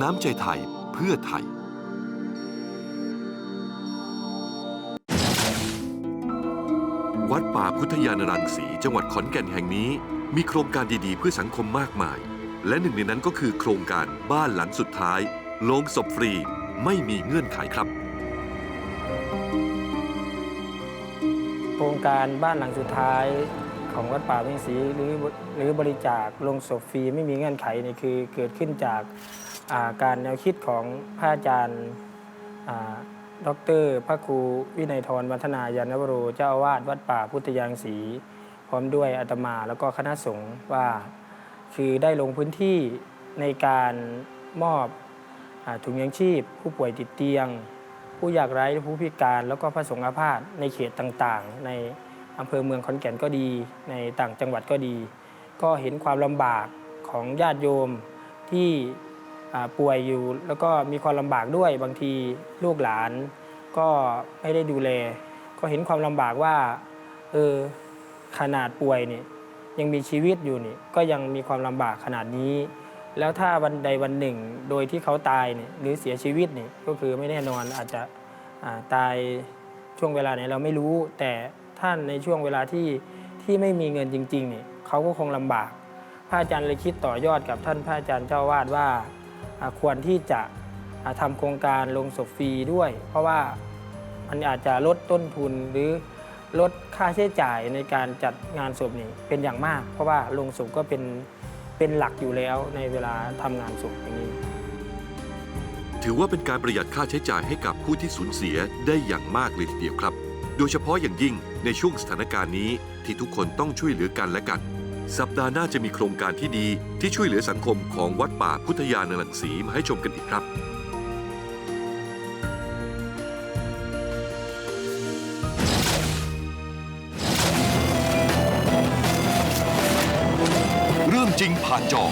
น้ำใจไทยเพื่อไทย วัดป่าพุทธยานรังสีจังหวัดขอนแก่นแห่งนี้ มีโครงการดีๆ เพื่อสังคมมากมาย และหนึ่งในนั้นก็คือโครงการบ้านหลังสุดท้ายโลงศพฟรีไม่มีเงื่อนไขครับ โครงการบ้านหลังสุดท้าย ของวัดป่าเพ็งศรีหรือหรือบริจาคลงศพฟรีไม่มีเงื่อนไขนี่คือเกิดขึ้นจากาการแนวคิดของพระอาจารย์ดรพระครูวินัยทรวัฒนายานวโรเจ้าอาวาสวัดป่าพุทธยางศรีพร้อมด้วยอาตมาแล้วก็คณะสงฆ์ว่าคือได้ลงพื้นที่ในการมอบอถุงยังชีพ ผู้ป่วยติดเตียง ผู้ยากไร้ผู้พิการแล้วก็พระสงฆ์อาพาธในเขตต่างๆ ใน อำเภอเมืองขอนแก่นก็ดี ในต่างจังหวัดก็ดี ก็เห็นความลำบากของญาติโยมที่ป่วยอยู่ แล้วก็มีความลำบากด้วยบางทีลูกหลาน ก็ไม่ได้ดูแล ก็เห็นความลำบากว่าเออขนาดป่วยนี่ยังมีชีวิตอยู่นี่ก็ยังมีความลำบากขนาดนี้ แล้วถ้าวันใดวันหนึ่งโดยที่เขาตายเนี่ยหรือเสียชีวิตนี่ก็คือไม่แน่นอนอาจจะตายช่วงเวลาไหนเราไม่รู้แต่ ท่านในช่วงเวลาที่ที่ไม่มีเงินจริงๆเนี่ยเขาก็คงลำบาก พระอาจารย์เลยคิดต่อยอดกับท่านพระอาจารย์เจ้าวาดว่าควรที่จะอ่าทำโครงการลงศพฟรีด้วย เพราะว่ามันอาจจะลดต้นทุนหรือลดค่าใช้จ่ายในการจัดงานศพนี่เป็นอย่างมาก เพราะว่าลงศพก็เป็นเป็นหลักอยู่แล้วในเวลาทำงานศพอย่างนี้ ถือว่าเป็นการประหยัดค่าใช้จ่ายให้กับผู้ที่สูญเสียได้อย่างมากเลยทีเดียวครับ โดยเฉพาะอย่างยิ่งในช่วงสถานการณ์นี้ที่ทุกคนต้องช่วยเหลือกันและกัน สัปดาห์หน้าจะมีโครงการที่ดีที่ช่วยเหลือสังคมของวัดป่าพุทธยานรังสีมาให้ชมกันอีกครับเรื่องจริงผ่านจอ